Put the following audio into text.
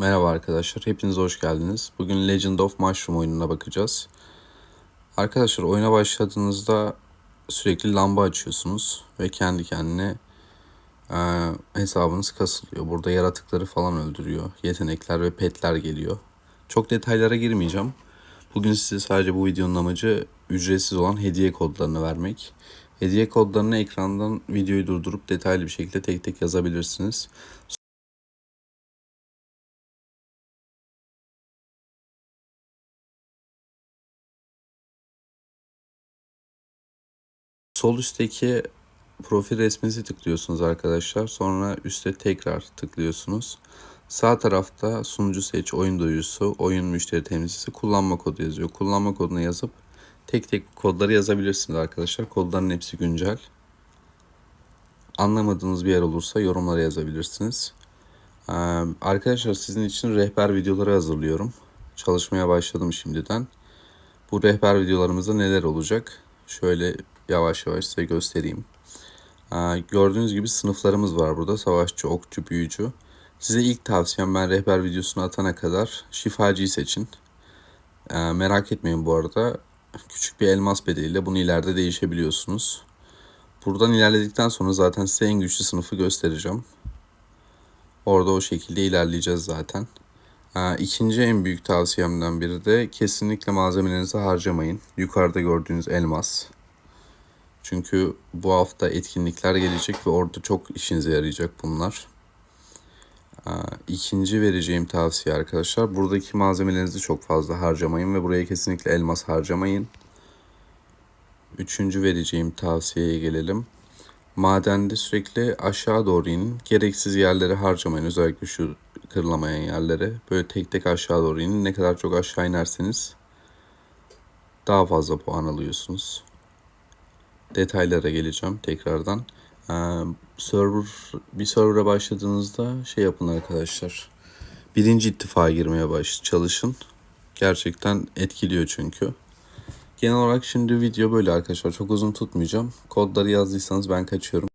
Merhaba arkadaşlar, hepiniz hoş geldiniz. Bugün Legend of Mushroom oyununa bakacağız. Arkadaşlar oyuna başladığınızda sürekli lamba açıyorsunuz ve kendi kendine e, hesabınız kasılıyor. Burada yaratıkları falan öldürüyor. Yetenekler ve petler geliyor. Çok detaylara girmeyeceğim. Bugün size sadece bu videonun amacı ücretsiz olan hediye kodlarını vermek. Hediye kodlarını ekrandan videoyu durdurup detaylı bir şekilde tek tek yazabilirsiniz. Sol üstteki profil resminizi tıklıyorsunuz arkadaşlar. Sonra üstte tekrar tıklıyorsunuz. Sağ tarafta sunucu seç, oyun duyurusu, oyun müşteri temsilcisi, kullanma kodu yazıyor. Kullanma kodunu yazıp tek tek kodları yazabilirsiniz arkadaşlar. Kodların hepsi güncel. Anlamadığınız bir yer olursa yorumlara yazabilirsiniz. Ee, arkadaşlar sizin için rehber videoları hazırlıyorum. Çalışmaya başladım şimdiden. Bu rehber videolarımızda neler olacak? Şöyle yavaş yavaş size göstereyim. Ee, gördüğünüz gibi sınıflarımız var burada. Savaşçı, okçu, büyücü. Size ilk tavsiyem ben rehber videosunu atana kadar şifacıyı seçin. Ee, merak etmeyin bu arada. Küçük bir elmas bedeliyle bunu ileride değişebiliyorsunuz. Buradan ilerledikten sonra zaten size en güçlü sınıfı göstereceğim. Orada o şekilde ilerleyeceğiz zaten. Ee, İkinci en büyük tavsiyemden biri de kesinlikle malzemelerinizi harcamayın. Yukarıda gördüğünüz elmas. Çünkü bu hafta etkinlikler gelecek ve orada çok işinize yarayacak bunlar. Ee, İkinci vereceğim tavsiye arkadaşlar. Buradaki malzemelerinizi çok fazla harcamayın ve buraya kesinlikle elmas harcamayın. Üçüncü vereceğim tavsiyeye gelelim. Madende sürekli aşağı doğru inin. Gereksiz yerleri harcamayın. Özellikle şu kırılamayan yerleri. Böyle tek tek aşağı doğru inin. Ne kadar çok aşağı inerseniz daha fazla puan alıyorsunuz. Detaylara geleceğim tekrardan. Ee, server bir server'a başladığınızda şey yapın arkadaşlar. Birinci ittifaka girmeye baş çalışın. Gerçekten etkiliyor çünkü. Genel olarak şimdi video böyle arkadaşlar. Çok uzun tutmayacağım. Kodları yazdıysanız ben kaçıyorum.